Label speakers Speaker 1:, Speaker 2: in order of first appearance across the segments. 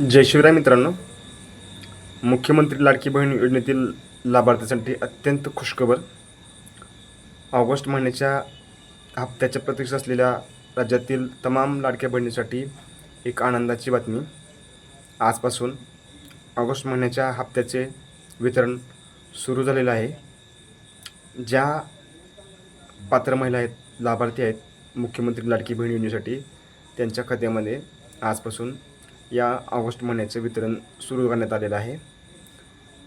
Speaker 1: जय शिवराय मित्रांनो. मुख्यमंत्री लाडकी बहीण योजनेतील लाभार्थ्यांसाठी अत्यंत खुशखबर. ऑगस्ट महिन्याच्या हप्त्याच्या प्रतीक्षा असलेल्या राज्यातील तमाम लाडक्या बहिणीसाठी एक आनंदाची बातमी. आजपासून ऑगस्ट महिन्याच्या हप्त्याचे वितरण सुरू झालेलं आहे. ज्या पात्र महिला आहेत लाभार्थी आहेत मुख्यमंत्री लाडकी बहीण योजनेसाठी त्यांच्या खात्यामध्ये आजपासून या ऑगस्ट महिन्याचं वितरण सुरू करण्यात आलेलं आहे.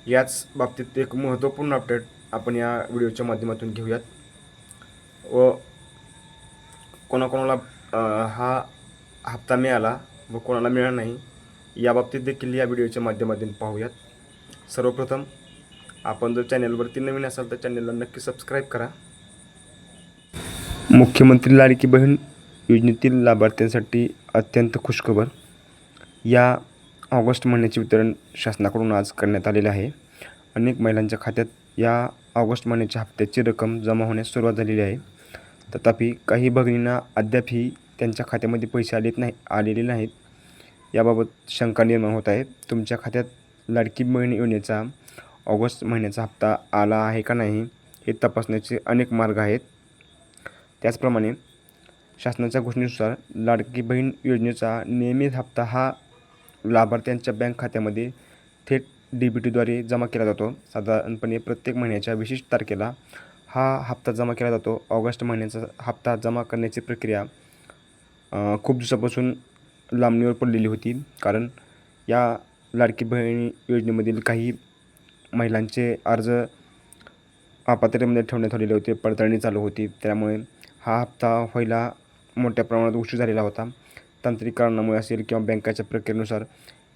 Speaker 1: याच बाबतीत एक महत्त्वपूर्ण अपडेट आपण या व्हिडिओच्या माध्यमातून घेऊयात. व कोणाकोणाला हा हप्ता मिळाला व कोणाला मिळाला नाही याबाबतीत देखील या व्हिडिओच्या माध्यमातून पाहूयात. सर्वप्रथम आपण जर चॅनलवरती नवीन असाल तर चॅनलला नक्की सबस्क्राईब करा. मुख्यमंत्री लाडकी बहीण योजनेतील लाभार्थ्यांसाठी अत्यंत खुशखबर. या ऑगस्ट महिन्याचे वितरण शासनाकडून आज करण्यात आलेले आहे. अनेक महिलांच्या खात्यात या ऑगस्ट महिन्याच्या हप्त्याची रक्कम जमा होण्यास सुरुवात झालेली आहे. तथापि काही भगिनींना अद्यापही त्यांच्या खात्यामध्ये पैसे आलेत नाही आलेले नाहीत. याबाबत शंका निर्माण होत आहे. तुमच्या खात्यात लाडकी बहीण योजनेचा ऑगस्ट महिन्याचा हप्ता आला आहे का नाही हे तपासण्याचे अनेक मार्ग आहेत. त्याचप्रमाणे शासनाच्या घोषणेनुसार लाडकी बहीण योजनेचा नियमित हप्ता हा लाभार्थ्यांच्या बँक खात्यामध्ये थेट डी बी टीद्वारे जमा केला जातो. साधारणपणे प्रत्येक महिन्याच्या विशिष्ट तारखेला हा हप्ता जमा केला जातो. ऑगस्ट महिन्याचा हप्ता जमा करण्याची प्रक्रिया खूप दिवसापासून लांबणीवर पडलेली होती. कारण या लाडकी बहिणी योजनेमधील काही महिलांचे अर्ज अपात्रतेमध्ये ठेवण्यात आलेले होते. पडताळणी चालू होती. त्यामुळे हा हप्ता व्हायला मोठ्या प्रमाणात उशीर झालेला होता. तांत्रिक कारणामुळे असेल किंवा बँकाच्या प्रक्रियेनुसार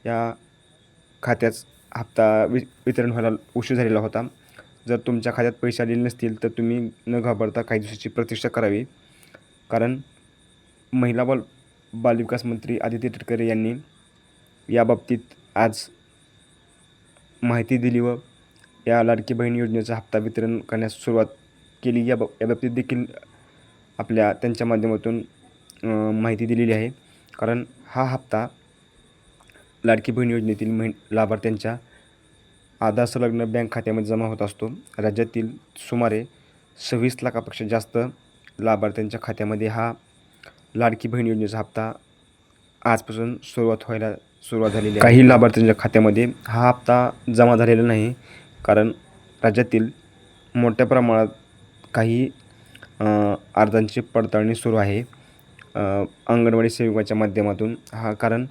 Speaker 1: या खात्याच हप्ता वि वितरण व्हायला उशीर झालेला होता. जर तुमच्या खात्यात पैसे आलेले नसतील तर तुम्ही न घाबरता काही दिवसाची प्रतीक्षा करावी. कारण महिला बाल बालविकास मंत्री आदित्य तटकरे यांनी याबाबतीत आज माहिती दिली व या लाडकी बहीण योजनेचा हप्ता वितरण करण्यास सुरुवात केली. या बाब याबाबतीत देखील आपल्या त्यांच्या माध्यमातून माहिती दिलेली आहे. कारण हा हप्ता लाडकी बहीण योजनेतील महि लाभार्थ्यांच्या आधार संलग्न बँक खात्यामध्ये जमा होत असतो. राज्यातील सुमारे सव्वीस लाखापेक्षा जास्त लाभार्थ्यांच्या खात्यामध्ये हा लाडकी बहीण योजनेचा हप्ता आजपासून सुरुवात व्हायला सुरुवात झालेली आहे. काही लाभार्थ्यांच्या खात्यामध्ये हा हप्ता जमा झालेला नाही कारण राज्यातील मोठ्या प्रमाणात काही अर्जांची पडताळणी सुरू आहे. अंगणवाडी सेविकाच्या माध्यमातून. हा कारण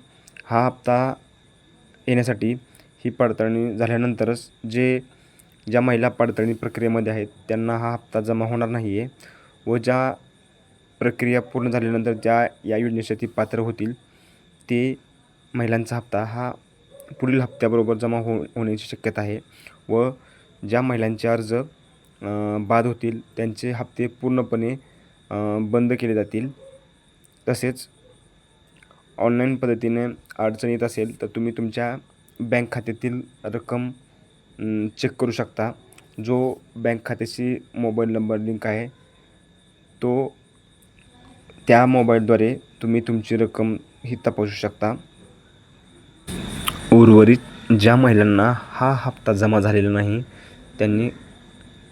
Speaker 1: हा हप्ता येण्यासाठी ही पडताळणी झाल्यानंतरच जे ज्या महिला पडताळणी प्रक्रियेमध्ये आहेत त्यांना हा हप्ता जमा होणार नाही आहे व ज्या प्रक्रिया पूर्ण झाल्यानंतर ज्या या योजनेसाठी पात्र होतील ते महिलांचा हप्ता हा पुढील हप्त्याबरोबर जमा हो होण्याची शक्यता आहे व ज्या महिलांचे अर्ज बाद होतील त्यांचे हप्ते पूर्णपणे बंद केले जातील. तसेच ऑनलाईन पद्धतीने अडचण येत असेल तर तुम्ही तुमच्या बँक खात्यातील रक्कम चेक करू शकता. जो बँक खात्याशी मोबाईल नंबर लिंक आहे तो त्या मोबाईलद्वारे तुम्ही तुमची रक्कम ही तपासू शकता. उर्वरित ज्या महिलांना हा हप्ता जमा झालेला नाही त्यांनी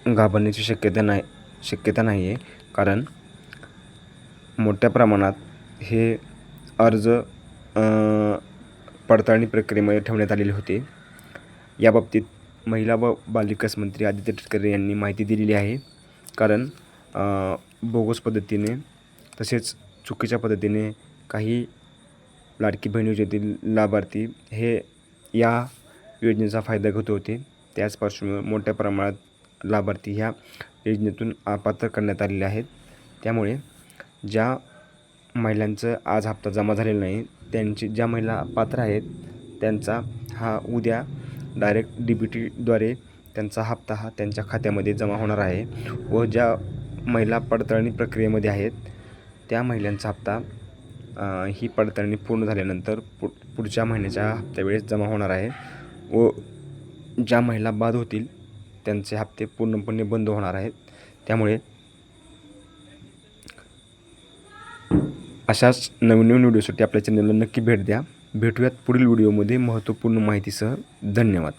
Speaker 1: घाबरण्याची शक्यता नाही शक्यता नाही आहे कारण मोठ्या प्रमाणात हे अर्ज पडताळणी प्रक्रियेमध्ये ठेवण्यात आलेले होते. याबाबतीत महिला व बालविकास मंत्री आदित्य तटकरे यांनी माहिती दिलेली आहे. कारण बोगस पद्धतीने तसेच चुकीच्या पद्धतीने काही लाडकी बहीण योजनेतील लाभार्थी हे या योजनेचा फायदा घेत होते. त्याच पार्श्वभूमीवर मोठ्या प्रमाणात लाभार्थी ह्या योजनेतून अपात्र करण्यात आलेले आहेत. त्यामुळे ज्या महिलांचं आज हप्ता जमा झालेला नाही त्यांची ज्या महिला पात्र आहेत त्यांचा हा उद्या डायरेक्ट डी बी टीद्वारे त्यांचा हप्ता हा त्यांच्या खात्यामध्ये जमा होणार आहे व ज्या महिला पडताळणी प्रक्रियेमध्ये आहेत त्या महिलांचा हप्ता ही पडताळणी पूर्ण झाल्यानंतर पु पुढच्या महिन्याच्या हप्त्यावेळेस जमा होणार आहे व ज्या महिला बाद होतील त्यांचे हप्ते पूर्णपणे बंद होणार आहेत. त्यामुळे अशाच नवीन नवीन व्हिडिओसाठी आपल्या चॅनलला नक्की भेट द्या. भेटूयात पुढील व्हिडिओमध्ये. महत्त्वपूर्ण माहितीसह धन्यवाद.